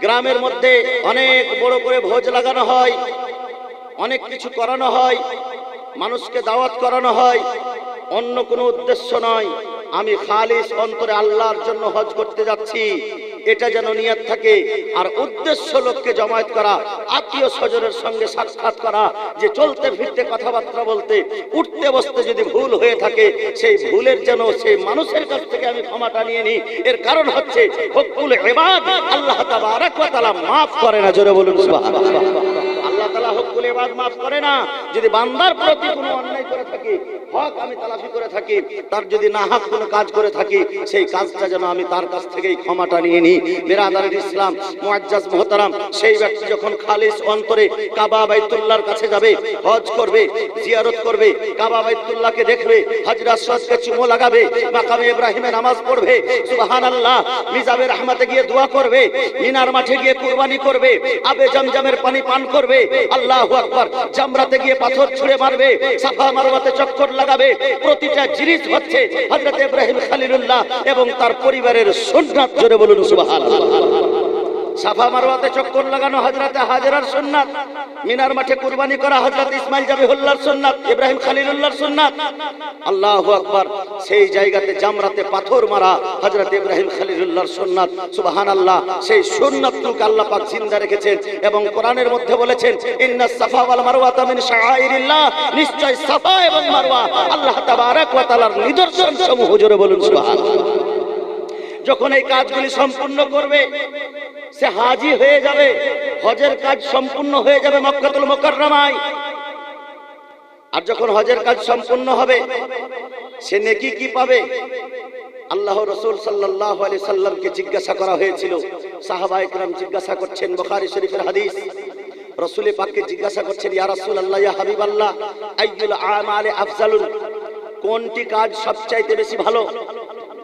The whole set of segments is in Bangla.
গ্রামের মধ্যে অনেক বড় করে ভোজ লাগানো হয়, অনেক কিছু করানো হয়, মানুষকে দাওয়াত করানো হয়। অন্য কোনো উদ্দেশ্য নয়। আমি খালিস অন্তরে আল্লাহর জন্য হজ করতে যাচ্ছি। এটা যেন নিয়ত থাকে। আর উদ্দেশ্য লোককে জমায়েত করা, আত্মীয় স্বজনের সঙ্গে সাক্ষাৎ করা, যে চলতে ফিরতে কথাবার্তা বলতে, উঠতে বসতে যদি ভুল হয়ে থাকে, সেই ভুলের যেন সেই মানুষের কাছ থেকে আমি ক্ষমাটা নিয়ে নিই। এর কারণ হচ্ছে হকুল এবাদ আল্লাহ তাআলা মাফ করে না, জোরে বলুন আল্লাহ তালা হকুল এবাদ মাফ করে না। যদি বান্দার প্রতি কোনো অন্যায় করে থাকি হক আমি তালাফি করে থাকি, তার যদি না কোনো কাজ করে থাকি, সেই কাজটা যেন আমি তার কাছ থেকেই ক্ষমাটা নিয়ে নিই। ইসলাম মুআজ্জাজ মোহতারাম, সেই ব্যক্তি যখন খালিস অন্তরে কাবা বাইতুল্লাহর কাছে যাবে, হজ করবে, জিয়ারত করবে, কাবা বাইতুল্লাহকে দেখবে চুমো লাগাবে, মাকামে নামাজ পড়বে, সুবহানাল্লাহ, মিজাবে রহমাতে গিয়ে দোয়া করবে, মিনার মাঠে গিয়ে কুরবানি করবে, আবে জমজমের পানি পান করবে, আল্লাহু আকবার, জামরাতে গিয়ে পাথর ছুঁড়ে মারবে, সাফা মারওয়াতে চক্কর লাগাবে। প্রতিটা জিনিস হচ্ছে হযরত ইব্রাহিম খলিলুল্লাহ এবং তার পরিবারের সুন্নাত। জোরে বলুন সুবহানাল্লাহ। সাফা মারোয়াতে চক্কর লাগানো হজরতে হাজরার সুন্নাত। মিনার মাঠে কুরবানি করা হজরত ইসমাইল জাবিহুল্লাহর সুন্নাত, ইব্রাহিম খলিলুল্লাহর সুন্নাত। আল্লাহু আকবার, সেই জায়গাতে জামরাতে পাথর মারা হজরত ইব্রাহিম খলিলুল্লাহর সুন্নাত। সুবহানাল্লাহ, সেই সুন্নাতটুকু আল্লাহ পাক জিন্দা রেখেছেন এবং কোরআনের মধ্যে বলেছেন, ইন্নাস সাফা ওয়াল মারওয়াতা মিন শাআইরিল্লাহ। নিশ্চয় সাফা এবং মারওয়া আল্লাহ তাবারাক ওয়া তাআলার নিদর্শন সমূহ জোরে বলুন সুবহানাল্লাহ। যখন এই কাজগুলি সম্পূর্ণ করবে সে হাজি হয়ে যাবে। হজের কাজ সম্পূর্ণ হয়ে যাবে মক্কাতুল মোকাররমায়। আর যখন হজের কাজ সম্পূর্ণ হবে, সে নেকি কি পাবে? আল্লাহ রসুল সাল্লাহ আলি সাল্লামকে জিজ্ঞাসা করা হয়েছিল। সাহাবা ইকরাম জিজ্ঞাসা করছেন, বুখারী শরীফের হাদিস। রসুল পাককে জিজ্ঞাসা করছেন, ইয়া রাসূল আল্লাহ ইয়া হাবিব আল্লাহ আইয়ুল আমালে আফজালুন? কোনটি কাজ সবচাইতে বেশি ভালো?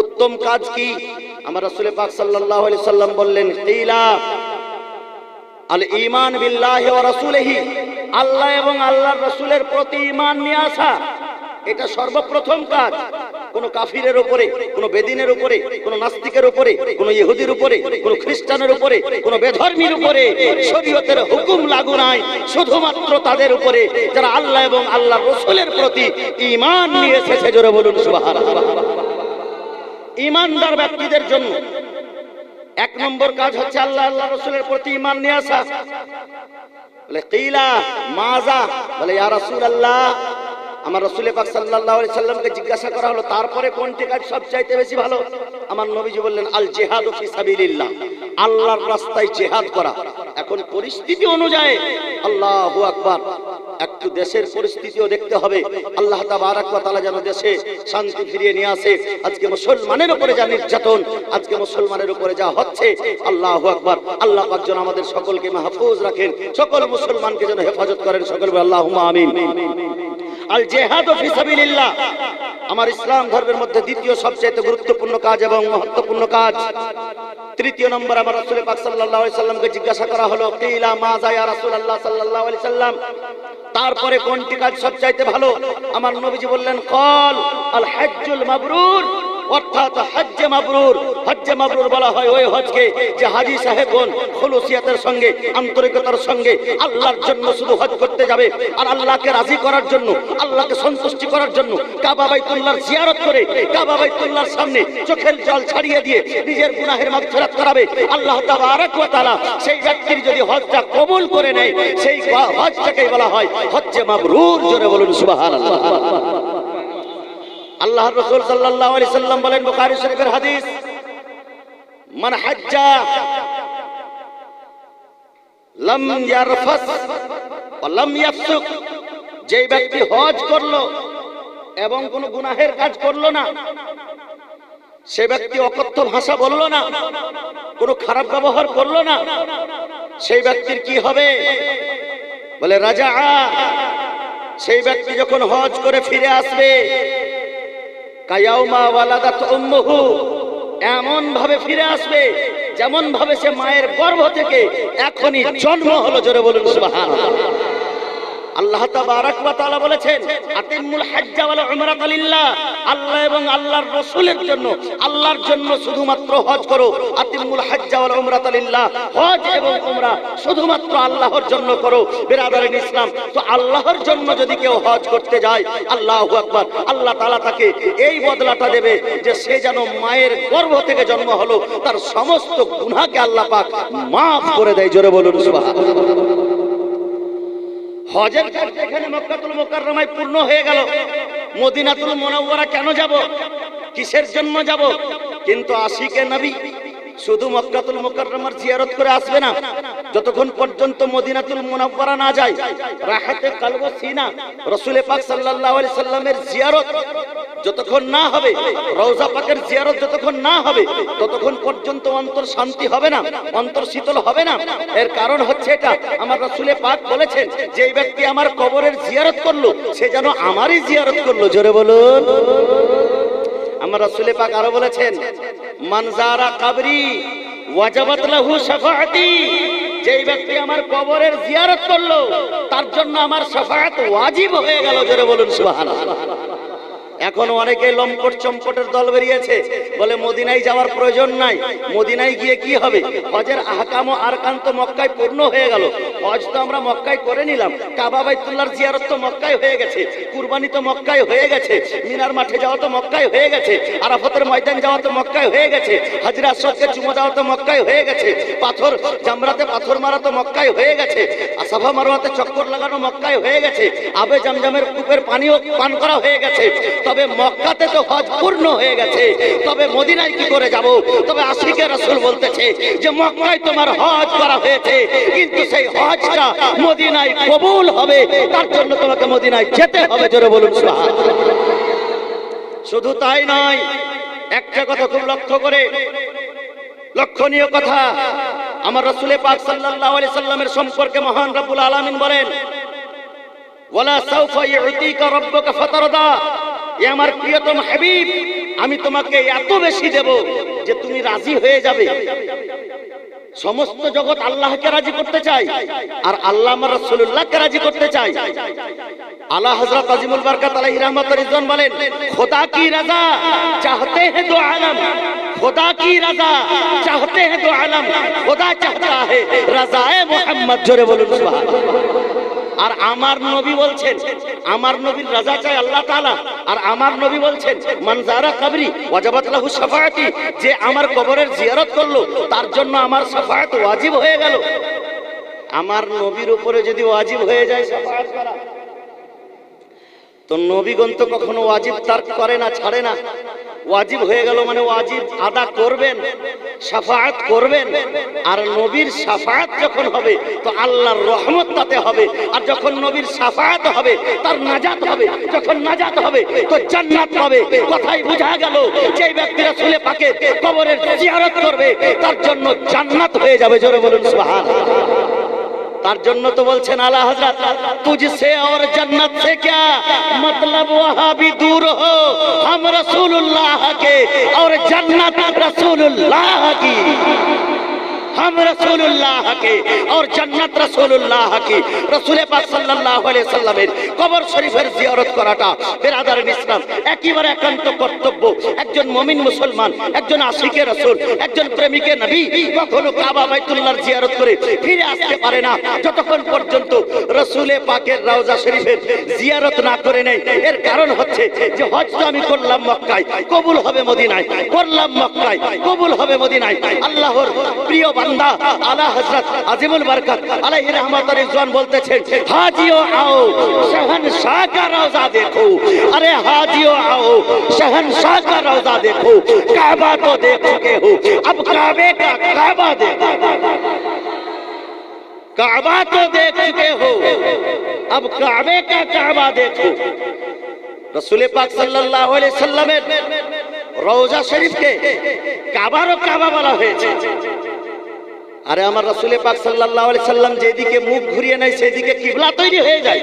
উত্তম কাজ কি? আমার রাসূল পাক আলাইহি সাল্লাম বললেন, কিলা? আল ঈমান বিল্লাহি রাসূলিহি, আল্লাহ এবং আল্লাহর রাসূলের প্রতি ঈমান নিয়ে আসা, এটা সর্বপ্রথম কাজ। কোন কাফিরের উপরে, কোন বেদিনের উপরে, কোন নাস্তিকের উপরে, কোন ইহুদির উপরে, কোন খ্রিস্টানের উপরে, কোন বেধর্মীর উপরে শরীয়তের হুকুম লাগু নাই। শুধুমাত্র তাদের উপরে যারা আল্লাহ এবং আল্লাহর রসুলের প্রতি ঈমান নিয়ে এসেছে জোরে বলুন সুবহানাল্লাহ। ইমানদার ব্যক্তিদের জন্য। এক নম্বর কাজ হচ্ছে আল্লাহ আল্লাহ রসুলের প্রতি ইমান নিয়ে আসা। বলে, কিলা মাজা বলে, ইয়া রাসূল আল্লাহ আমার রসুল পাক সাল্লাল্লাহু আলাইহি সাল্লামকে জিজ্ঞাসা করা হলো, তারপরে কোনটি কাজ সবচাইতে বেশি ভালো? আমার নবীজি বললেন, আল জিহাদু ফি সাবিলিল্লাহ। আল্লাহর রাস্তায় জিহাদ করা। এখন পরিস্থিতি অনুযায়ী আল্লাহু আকবার। একটু দেশের পরিস্থিতিও দেখতে হবে। আল্লাহ তালা যেন দেশে শান্তি ফিরিয়ে নিয়ে আসে। আজকে মুসলমানের উপরে যা নির্যাতন, আজকে মুসলমানের উপরে যা হচ্ছে, আল্লাহ আকবর। আল্লাহ পাক যেন আমাদের সকলকে মাহফুজ রাখেন। সকল মুসলমানকে যেন হেফাজত করেন। সকল আল্লাহ আমিন। আল জেহাদ ফি সাবিলিল্লাহ। আমার ইসলাম ধর্মের মধ্যে দ্বিতীয় সবচেয়ে গুরুত্বপূর্ণ কাজ এবং মহত্বপূর্ণ কাজ। তৃতীয় নম্বর আমার রাসূল পাক সাল্লাল্লাহু আলাইহি সাল্লামকে জিজ্ঞাসা করা হলো, কিলা মাজা ইয়া রাসূলুল্লাহ সাল্লাল্লাহু আলাইহি সাল্লাম? তারপরে কোনটি কাজ সবচাইতে ভালো? আমার নবীজি বললেন, কল আল হজ্জুল মাবরুর। অর্থাৎ হজ্জে মাবরুর হজ্জে মাবরুর বলা হয় ওই হজকে যে হাজি সাহেবগণ খুলুসিয়াতের সঙ্গে, আন্তরিকতার সঙ্গে আল্লাহর জন্য শুধু হজ করতে যাবে আর আল্লাহকে রাজি করার জন্য, আল্লাহকে সন্তুষ্টি করার জন্য কাবা বাইতুল্লাহর জিয়ারত করে কাবা বাইতুল্লাহর সামনে চোখের জল ছাড়িয়ে দিয়ে নিজের গুনাহের মাগফিরাত করাবে। আল্লাহ তাবারাক ওয়া তাআলা সেই ব্যক্তির যদি হজটা কবুল করে নেয়, সেই হজটাকেই বলা হয় হজ্জে মাবরুর, জোরে বলুন সুবহানাল্লাহ। আল্লাহর রাসূল সাল্লাল্লাহু আলাইহি সাল্লাম বলেন বুখারী শরীফের হাদিস, মান হাজ্জা লাম ইয়ারফাস লাম ইয়াফসুক যেই ব্যক্তি হজ করল এবং কোন গুনাহের কাজ করল না, সে ব্যক্তি অকথ্য ভাষা বলল না, কোনো খারাপ ব্যবহার করল না, সেই ব্যক্তির কি হবে? বলে রাজা সেই ব্যক্তি যখন হজ করে ফিরে আসবে এমন ভাবে ফিরে আসবে, যেমন ভাবে সে মায়ের গর্ভ থেকে এখনই জন্ম হলো, জোরে বলুন, সুবহানাল্লাহ। আল্লাহ তাআলা বলেছেন, আতিমুল হাজ্জা ওয়াল উমরাতা লিল্লাহ। আল্লাহ এবং আল্লাহর রাসূলের জন্য, আল্লাহর জন্য শুধুমাত্র হজ করো। আতিমুল হাজ্জা ওয়াল উমরাতা লিল্লাহ। হজ এবং উমরা শুধুমাত্র আল্লাহর জন্য করো বিরাদারিন ইসলাম। তো আল্লাহর জন্য যদি কেউ হজ করতে যায়, আল্লাহু আকবার, আল্লাহ তাআলা তাকে এই বদলাটা দেবে যে সে যেন মায়ের গর্ভ থেকে জন্ম হলো, তার সমস্ত গুনাহকে আল্লাহ পাক মাফ করে দেয়। জোরে বলুন, সুবহানাল্লাহ। হজের কাজ এখানে মক্কাতুল মোকাররমায় পূর্ণ হয়ে গেল, মদিনাতুল মুনাওয়ারা কেন যাব? কিসের জন্য যাব? কিন্তু আশিকে নবী শুধু মক্কাতুল মোকাররমার জিয়ারত করে আসবে না। যতক্ষণ পর্যন্ত মদিনাতুল মুনাওয়ারা না যায়, রাহাতে কালব সিনা রাসূলে পাক সাল্লাল্লাহু আলাইহি সাল্লামের জিয়ারত যতক্ষণ না হবে, রওজা পাকের জিয়ারত যতক্ষণ না হবে, ততক্ষণ পর্যন্ত অন্তর শান্তি হবে না, অন্তর শীতল হবে না। এর কারণ হচ্ছে এটা, আমার রাসূলে পাক বলেছেন যে এই ব্যক্তি আমার কবরের জিয়ারত করল, সে যেন আমারই জিয়ারত করল। জোরে বলুন। আমার রাসূলে পাক আরও বলেছেন মানজারা কাবরি, ওয়াজাবাত লাহু শাফাআতি। যেই ব্যক্তি আমার কবরের জিয়ারত করল, তার জন্য আমার সাফায়াত ওয়াজিব হয়ে গেল, জোরে বলুন সুবহানাল্লাহ। এখন অনেকে লম্পট চম্পটের দল বেরিয়েছে। বলে, মদিনায় যাওয়ার প্রয়োজন নাই। মদিনায় গিয়ে কি হবে? হজের আহকাম ও আরকান তো মক্কায় পূর্ণ হয়ে গেল। হজ তো আমরা মক্কায় করে নিলাম। কাবা বাইতুল্লাহর জিয়ারত তো মক্কায় হয়ে গেছে। কুরবানি তো মক্কায় হয়ে গেছে। মিনার মাঠে যাওয়া তো মক্কায় হয়ে গেছে। আরাফতের ময়দান যাওয়া তো মক্কায় হয়ে গেছে। হাজরা আসরকে চুমো দেওয়া তো মক্কায় হয়ে গেছে। পাথর, জামরাতে পাথর মারা তো মক্কায় হয়ে গেছে। আসাফা মারোয়াতে চক্কর লাগানো মক্কায় হয়ে গেছে। আবে জামজামের কূপের পানিও পান করা হয়ে গেছে। তবে মক্কাতে তো হজ পূর্ণ হয়ে গেছে। তবে মদিনায় কি করে যাব? তবে আশিকে রাসূল বলতেছে যে, মক্কায় তোমার হজ করা হয়েছে। কিন্তু সেই হজটা মদিনায় কবুল হবে, তার জন্য তোমাকে মদিনায় যেতে হবে। জোরে বলুন শুধু তাই নয়, একটা কথা খুব লক্ষ্য করে। লক্ষণীয় কথা, আমার রসুলে পাক সাল্লাল্লাহু আলাইহি সাল্লামের সম্পর্কে মহান রব্বুল আলামিন বলেন, ওয়ালা সাউফা ইউতিকা রাব্বুকা ফাতারদা। আমার প্রিয়তম হাবিব, আমি তোমাকে এত বেশি দেব যে তুমি রাজি হয়ে যাবে। সমস্ত জগৎ আল্লাহকে রাজি করতে চাই আর আল্লাহ আমার রসুল্লাহকে রাজি করতে চাই আল্লাহ হজরত আজিমুল বারকাত আলাইহি রহমাতুল ইজন বলেন, খোদা কি রাজা, চাহতে হে তো আলম, খোদা কি রাজা, চাহতে হে তো আলম, খোদা চাহতা হে রাজায়ে মুহাম্মদ। জোরে বলুন, সুবহানাল্লাহ। আর আমার নবী বলছেন, আমার নবীর রাজা চাই আল্লাহ তাআলা। আর আমার নবী বলছেন মানজারা কবরি, ওয়াজাবাত লাহু শাফাআতি। যে আমার কবরের জিয়ারত করল, তার জন্য আমার শাফাআত ওয়াজিব হয়ে গেল। আমার নবীর উপরে যদি ওয়াজিব হয়ে যায় শাফাআত করা, তো নবীগণ তো কখনো ওয়াজিব তার করে না, ছাড়ে না। ওয়াজিব হয়ে গেল মানে ওয়াজিব আদা করবেন সাফায়াত করবেন, আর নবীর সাফায়াত যখন হবে, তো আল্লাহর রহমত তাতে হবে, আর যখন নবীর সাফায়াত হবে, তার নাজাত হবে, যখন নাজাত হবে, তো জান্নাত পাবে। কথাই বোঝা গেল যে ব্যক্তিরা সুলে পাকে কবরের জিয়ারত করবে, তার জন্য জান্নাত হয়ে যাবে, জোরে বলুন সুবহানাল্লাহ। তার জন্য তো বলছেন আলা হাজরা তুঝসে ওর জন্নত সে ক্যা? মতলব ওয়াহাবি দূর হো, হাম রসুল্লাহ কে ওর জন্নত রসুল্লাহ কি? हम रसूलुल्लाह के और जन्नत रसूलुल्लाह की রসুলে পাক সাল্লাল্লাহু আলাইহি সাল্লামের কবর শরীফের জিয়ারত করাটা বেরাদারিন ইসলাম একেবারে একান্ত কর্তব্য একজন মুমিন মুসলমান একজন আশিকে রাসূল একজন প্রেমিকে নবী কখনো কাবা বাইতুল্লাহর জিয়ারত করে ফিরে আসতে পারে না যতক্ষণ পর্যন্ত রসুলে পাকের রওজা শরীফের জিয়ারত না করে নেই এর কারণ হচ্ছে যে হজ তো আমি করলাম মক্কায় কবুল হবে মদিনায় করলাম মক্কায় কবুল হবে মদিনায় আল্লাহর প্রিয় বান্দা, আলা হযরত আজিমুল বরকত আলাইহি রহমাতুল রিজওয়ান বলতেছেন হাজিও আও, শহন কা রওজা দেখো। আরে, হাজিও আও, শহন কা রওজা দেখো। কাবা তো দেখ হো अब কাবে কা কাবা দেখো। কাবা তো দেখ চুকে হো अब কাবে কা কাবা দেখো। রসুল পাক সাল্লাল্লাহু আলাইহি সাল্লামের রওজা শরীফকে কাবারও কাবা বলা হয়েছে। আরে আমার রাসুল পাক সাল্লাহ সাল্লাম যেদিকে মুখ ঘুরিয়ে নেয়, সেদিকে কিবলা তৈরি হয়ে যায়।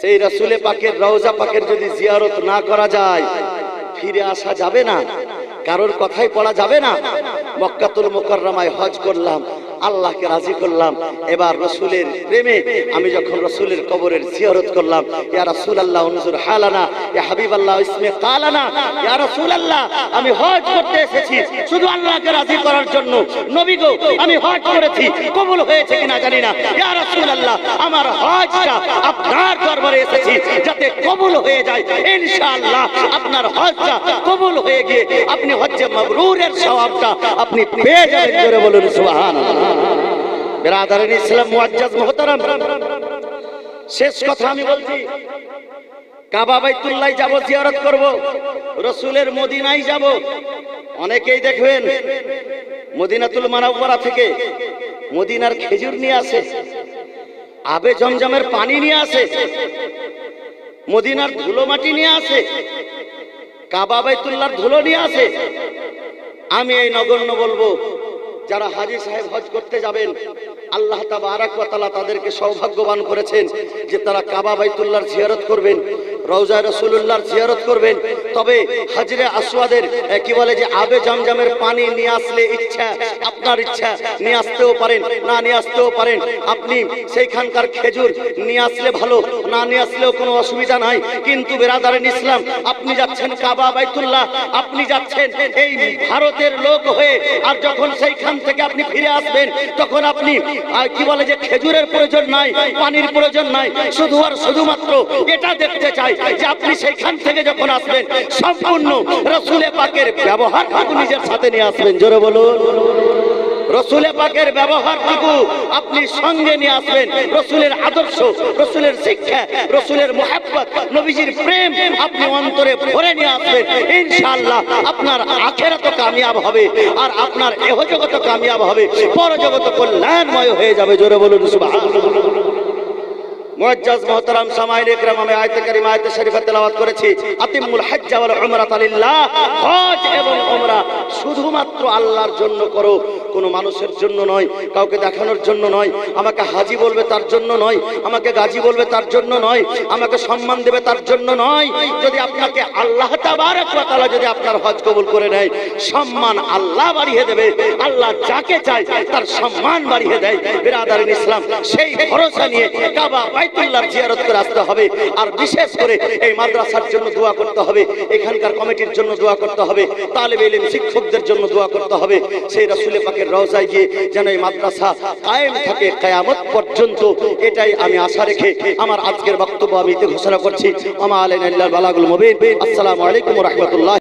সেই রসুলে পাকের রওজা পাকের যদি জিয়ারত না করা যায়, ফিরে আসা যাবে না। কারোর কথাই পড়া যাবে না। মক্কাতুল মুকাররমায় হজ করলাম। আল্লাহকে রাজি করলাম। এবার রসুলের প্রেমে আমি যখন রসুলের কবরের জিয়ারত করলাম, ইয়া রাসূল আল্লাহ উনজুর হালানা, ইয়া হাবিব আল্লাহ ইসমে কালানা, ইয়া রাসূল আল্লাহ আমি হজ করতে এসেছি, শুধু আল্লাহকে রাজি করার জন্য। নবী গো, আমি হজ করেছি, কবুল হয়েছে কিনা জানি না। ইয়া রাসূল আল্লাহ আমার হজটা আপনার দরবারে এসেছি, যাতে কবুল হয়ে যায়। ইনশাআল্লাহ, আপনার হজটা কবুল হয়ে গিয়ে আপনি হজ্জে মাবরুরের সওয়াবটা আপনি পেয়ে যাবেন জোরে বলুন, সুবহানাল্লাহ। বেরাদারিন ইসলাম মুআজ্জাজ মুহতারাম। শেষ কথা আমি বলছি, কাবা বাইতুল্লাহ যাব, জিয়ারত করব, রসুলের মদিনায় যাব। অনেকেই দেখবেন, মদিনাতুল মানাওয়ারা থেকে মদিনার খেজুর নিয়ে আসে, আবে জমজমের পানি নিয়ে আসে, মদিনার ধুলো মাটি নিয়ে আসে, কাবা বাইতুল্লাহর ধুলো নিয়ে আসে। আমি এই নগণ্য বলব, যারা হাজি সাহেব হজ করতে যাবেন আল্লাহ তাবারাক তাদেরকে সৌভাগ্যবান করেছেন যে তারা কাবা বাইতুল্লাহর জিয়ারত করবেন। রওজা রাসূলুল্লাহর জিয়ারত করবেন। তবে হজরে আসওয়াদের কি বলে যে আবে জমজমের পানি নিয়ে আসলে ইচ্ছা, আপনার ইচ্ছা, নিয়ে আসতেও পারেন, না নিয়ে আসতেও পারেন। আপনি সেইখানকার খেজুর নিয়ে আসলে ভালো, না নিয়ে আসলেও কোনো অসুবিধা নাই। কিন্তু বেরাদারেন ইসলাম, আপনি যাচ্ছেন কাবা বাইতুল্লাহ, আপনি যাচ্ছেন এই ভারতের লোক হয়ে, আর যখন সেইখান থেকে আপনি ফিরে আসবেন, তখন আপনি কি বলে যে খেজুরের প্রয়োজন নাই, পানির প্রয়োজন নাই, শুধু আর শুধুমাত্র এটা দেখতে চাই যে আপনি সেইখান থেকে যখন আসবেন, সম্পূর্ণ রসুলে পাকের ব্যবহার নিজের সাথে নিয়ে আসবেন। জোরে বলুন। রসুলের পাকের ব্যবহারটুকু আপনি সঙ্গে নিয়ে আসবেন। রসুলের আদর্শ, রসুলের শিক্ষা, রসুলের মোহাব্বত, নবীজির প্রেম আপনি অন্তরে ভরে নিয়ে আসবেন। ইনশাআল্লাহ আপনার আখেরা তো কামিয়াব হবে আর আপনার এহ জগত কামিয়াব হবে। পরজগত কল্যাণময় হয়ে যাবে। জোরে বলুন, সুবহানাল্লাহ। মুআজ্জাজ মুহতারাম সামাইল ইকরাম, আমি আয়াত কারিমা, আয়াত শরীফা তেলাওয়াত করেছি। আতিমুল হজ্জ ওয়াল উমরাতা লিল্লাহ হজ এবং উমরা শুধুমাত্র আল্লাহর জন্য করো। কোনো মানুষের জন্য নয়, কাউকে দেখানোর জন্য নয়, আমাকে হাজি বলবে তার জন্য নয়, আমাকে গাজী বলবে তার জন্য নয়, আমাকে সম্মান দেবে তার জন্য নয়। যদি আপনাকে আল্লাহ তাআলা যদি আপনার হজ কবুল করে নেয়, সম্মান আল্লাহ বাড়িয়ে দেবে, আল্লাহ যাকে চায় তার সম্মান বাড়িয়ে দেয়। বিরাদারিন ইসলাম, সেই ভরসা নিয়ে কাবা বাইতুল্লাহর জিয়ারত করে আসতে হবে। আর বিশেষ করে এই মাদ্রাসার জন্য দোয়া করতে হবে, এখানকার কমিটির জন্য দোয়া করতে হবে, তালেব শিক্ষকদের জন্য দোয়া করতে হবে। সেই রাসূলের পাকের রওজায় গিয়ে যেন এই মাদ্রাসা কায়েম থাকে কায়ামত পর্যন্ত, এটাই আমি আশা রেখে আমার আজকের বক্তব্য আমি ঘোষণা করছি। আমা আলাইনা আল্লাহ বালাগুল মুবিন। আসসালামু আলাইকুম রাহমাতুল্লাহ।